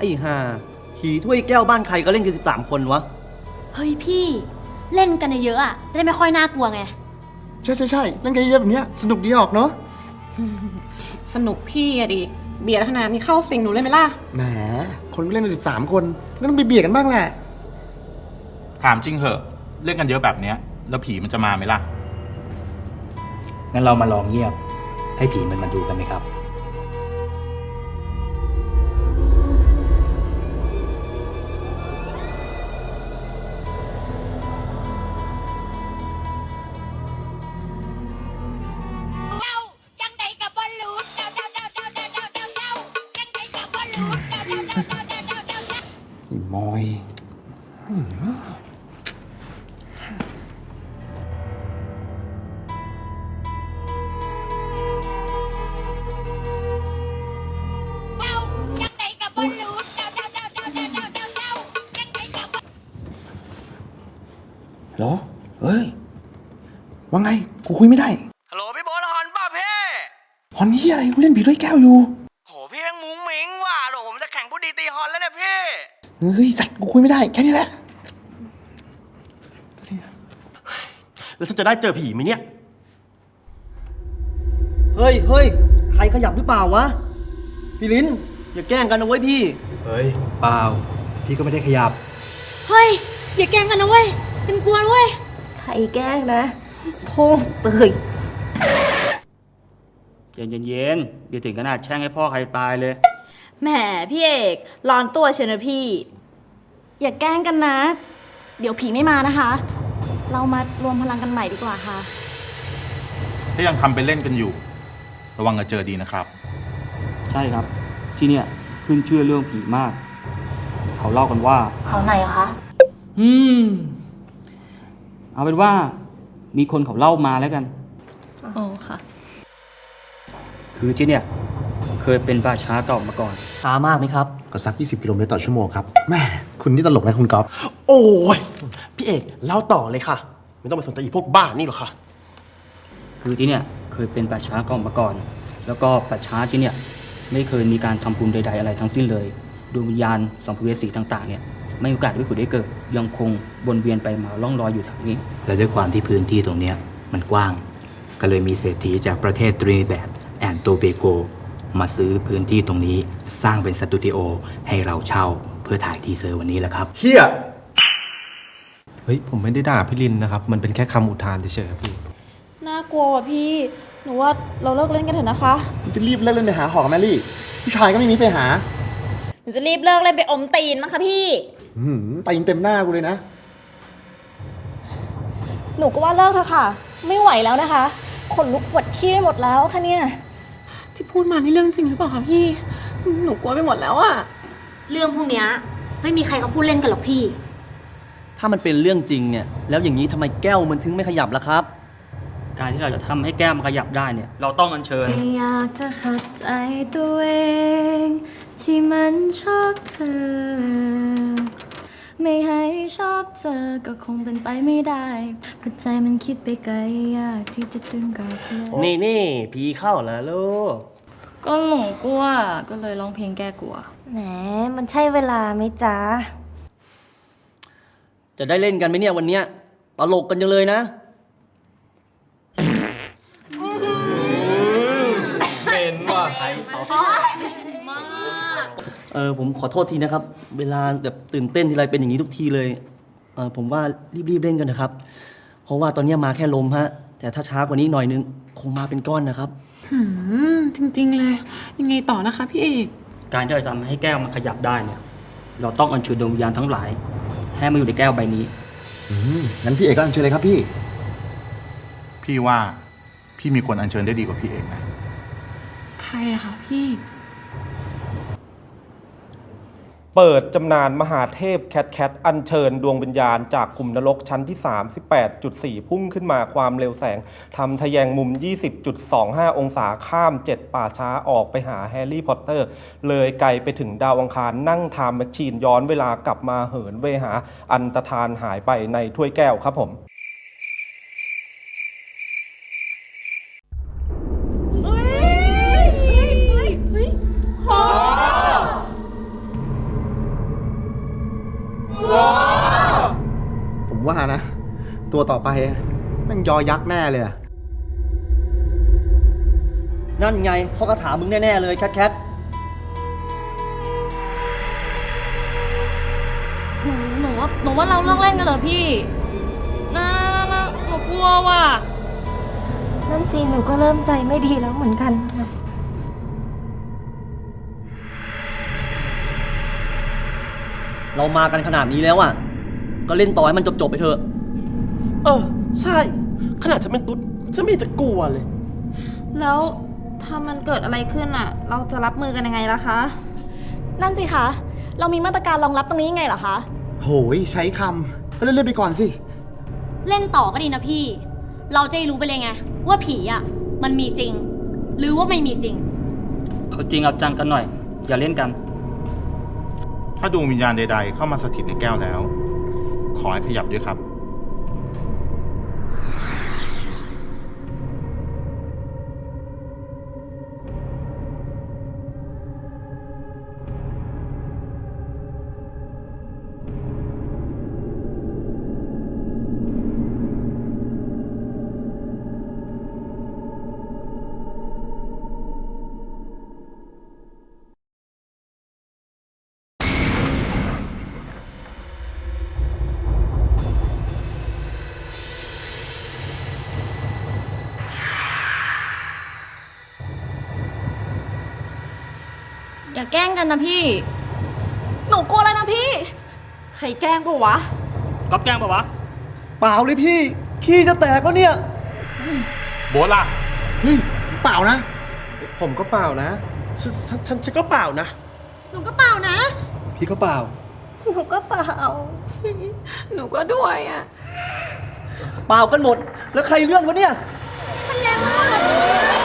ไอ้ห่าขี่ถ้วยแก้วบ้านใครก็เล่นกันสิบสามคนวะ เฮ้ยพี่เล่นกันเยอะๆอะจะได้ไม่ค่อยน่ากลัวไง ใช่ใช่ใช่เล่นกันเยอะๆแบบเนี้ยสนุกดีออกเนาะสนุกพี่อะดิ เบียร์ขนาดนี้เข้าสิงหนูเลยไหมล่ะ แหมคนก็เล่นกันสิบสามคนก็ต้องไปเบียดกันบ้างแหละ ถามจริงเหอะ เล่นกันเยอะแบบเนี้ย แล้วผีมันจะมาไหมล่ะ งั้นเรามาลองเงียบ ให้ผีมันมาดูกันไหมครับ ไอ้มอยจังใดกับบอลลูนเดาเดาเดาเดาเดาเดาเดาเดาจังใดกับบอลเหรอ เฮ้ย ว่าไง กูคุยไม่ได้ฮัลโหลพี่โบทฮอนป่ะพี่ ฮอนนี่อะไรกูเล่นผีถ้วยแก้วอยู่ เฮ้ยสัตว์กูคุยไม่ได้แค่นี้แหละแล้วฉันจะได้เจอผีไหมเนี่ย เฮ้ยเฮ้ยใครขยับหรือเปล่าวะ พี่ลิ้น อย่าแกล้งกันนะเว้ยพี่ เฮ้ย เปล่า พี่ก็ไม่ได้ขยับ เฮ้ย อย่าแกล้งกันนะเว้ยกันกลัวนะเว้ย ใครแกล้งนะโพงเตยเย็นเย็นๆเดี๋ยวถึงขนาดแช่งให้พ่อใครตายเลย แหมพี่เอกร้อนตัวเชียวนะพี่ อย่าแกล้งกันนะ เดี๋ยวผีไม่มานะคะ เรามารวมพลังกันใหม่ดีกว่าค่ะ ถ้ายังทำไปเล่นกันอยู่ ระวังจะเจอดีนะครับ ใช่ครับ ที่เนี่ยขึ้นเชื่อเรื่องผีมาก เขาเล่ากันว่า เขาไหนอะคะ อืม เอาเป็นว่า มีคนเขาเล่ามาแล้วกัน อ๋อค่ะ คือที่เนี่ย เคยเป็นป่าช้าเก่ามาก่อน ช้ามากไหมครับ ก็สัก 20 กิโลเมตรต่อชั่วโมงครับแม่คุณนี่ตลกนะคุณก๊อฟโอ้ยพี่เอกเล่าต่อเลยค่ะ ไม่ต้องไปสนใจอีพวกบ้านี่หรอกค่ะ คือที่เนี่ยเคยเป็นป่าช้าเก่ามาก่อน แล้วก็ป่าช้าที่เนี่ยไม่เคยมีการทำบุญใด ๆ อะไรทั้งสิ้นเลยดวงวิญญาณสัมภเวสีต่างๆเนี่ยไม่มีโอกาสได้ผุดได้เกิด ยังคงวนเวียนไปมาล่องลอยอยู่แถวนี้ และด้วยความที่พื้นที่ตรงเนี้ยมันกว้าง ก็เลยมีเศรษฐีจากประเทศตรินิแดดแอนโตเบโก มาซื้อพื้นที่ตรงนี้สร้างเป็นสตูดิโอให้เราเช่าเพื่อถ่ายทีเซอร์วันนี้แหละครับ เฮียเฮ้ยผมไม่ได้ด่าพี่ลินนะครับ มันเป็นแค่คำอุทานเฉยๆครับพี่ น่ากลัวว่ะพี่ หนูว่าเราเลิกเล่นกันเถอะนะคะมันจะรีบเลิกเล่นไปหาหอกับแมรี่ผู้ชายก็ไม่มีไปหาหนูจะรีบเลิกเล่นไปอมตีนมั้งคะพี่ อื้อหือตีนเต็มหน้ากูเลยนะ หนูก็ว่าเลิกเถอะค่ะ ไม่ไหวแล้วนะคะ ขนลุกปวดขี้ไปหมดแล้วค่ะเนี่ย ที่พูดมานี่เรื่องจริงหรือเปล่าคะพี่ หนูกลัวไปหมดแล้วอะเรื่องพวกเนี้ยไม่มีใครเขาพูดเล่นกันหรอกพี่ ถ้ามันเป็นเรื่องจริงเนี่ย แล้วอย่างนี้ทำไมแก้วมันถึงไม่ขยับล่ะครับ การที่เราจะทำให้แก้วมันขยับได้เนี่ย เราต้องอัญเชิญอยากจะขัดใจตัวเอง ที่มันชอบเธอ ไม่ให้ชอบเจอก็คงเป็นไปไม่ได้เพราะใจมันคิดไปไกลยากที่จะดึงกลับเลยนี่นี่ผีเข้าแล้วลูก ก็หนูกลัว ก็เลยร้องเพลงแก้กลัว แหม มันใช่เวลาไหมจ๊ะ จะได้เล่นกันไหมเนี่ยวันเนี้ยตลกกันจังเลยนะ เออผมขอโทษทีนะครับ เวลาแบบตื่นเต้นทีไรเป็นอย่างนี้ทุกทีเลยเออผมว่ารีบๆเล่นกันนะครับ เพราะว่าตอนเนี้ยมาแค่ลมฮะ แต่ถ้าช้ากว่านี้หน่อยนึงคงมาเป็นก้อนนะครับ หืมจริงๆเลย ยังไงต่อนะคะพี่เอกการที่เราจะทำให้แก้วมันขยับได้เนี่ย เราต้องอัญเชิญดวงวิญญาณทั้งหลาย ให้มาอยู่ในแก้วใบนี้ อืมงั้นพี่เอกก็อัญเชิญเลยครับพี่ พี่ว่าพี่มีคนอัญเชิญได้ดีกว่าพี่เองนะ ใครอะคะพี่ เปิดจำนานมหาเทพแคทแคทอัญเชิญดวงวิญญาณจากกลุ่มนรกชั้นที่ 38.4 พุ่งขึ้นมาความเร็วแสงทำทะแยงมุม 20.25 องศาข้าม 7 ป่าช้าออกไปหาแฮร์รี่พอตเตอร์ เลยไกลไปถึงดาวอังคารนั่งไทม์แมชชีนย้อนเวลากลับมาเหินเวหาอันตรธานหายไปในถ้วยแก้วครับผม ตัวต่อไปแม่งยอยักษ์แน่เลยอะนั่นไงพ่อกระถามมึงแน่ ๆ เลยแคทแคทหนูหนูว่าหนูว่าเราเลิกเล่นกันเถอะพี่นะนะนะหนูกลัวว่ะ นั่นสิหนูก็เริ่มใจไม่ดีแล้วเหมือนกัน เรามากันขนาดนี้แล้วอะ ก็เล่นต่อให้มันจบ ๆ ไปเถอะ เออ ใช่ ขนาดฉันเป็นตุ๊ดฉันไม่เห็นจะกลัวเลย แล้วถ้ามันเกิดอะไรขึ้นอะ เราจะรับมือกันยังไงล่ะคะ นั่นสิคะ เรามีมาตรการรองรับตรงนี้ยังไงเหรอคะ โหยใช้คำก็เล่นๆไปก่อนสิ เล่นต่อก็ดีนะพี่ เราจะได้รู้ไปเลยไง ว่าผีอะ มันมีจริง หรือว่าไม่มีจริง เอาจริงเอาจังกันหน่อย อย่าเล่นกัน ถ้าดวงวิญญาณใด ๆ เข้ามาสถิตในแก้วแล้ว ขอให้ขยับด้วยครับ อย่าแกล้งกันนะพี่ หนูกลัวเลยนะพี่ ใครแกล้งปะวะ ก๊อปแกล้งปะวะ เปล่าเลยพี่ ขี้จะแตกแล้วเนี่ย โบทล่ะ เฮ้ย เปล่านะ ผมก็เปล่านะฉันฉันฉันฉันก็เปล่านะ หนูก็เปล่านะ พี่ก็เปล่า หนูก็เปล่า หนูก็ด้วยอะ เปล่ากันหมด แล้วใครเลื่อนวะเนี่ย มันแรงมาก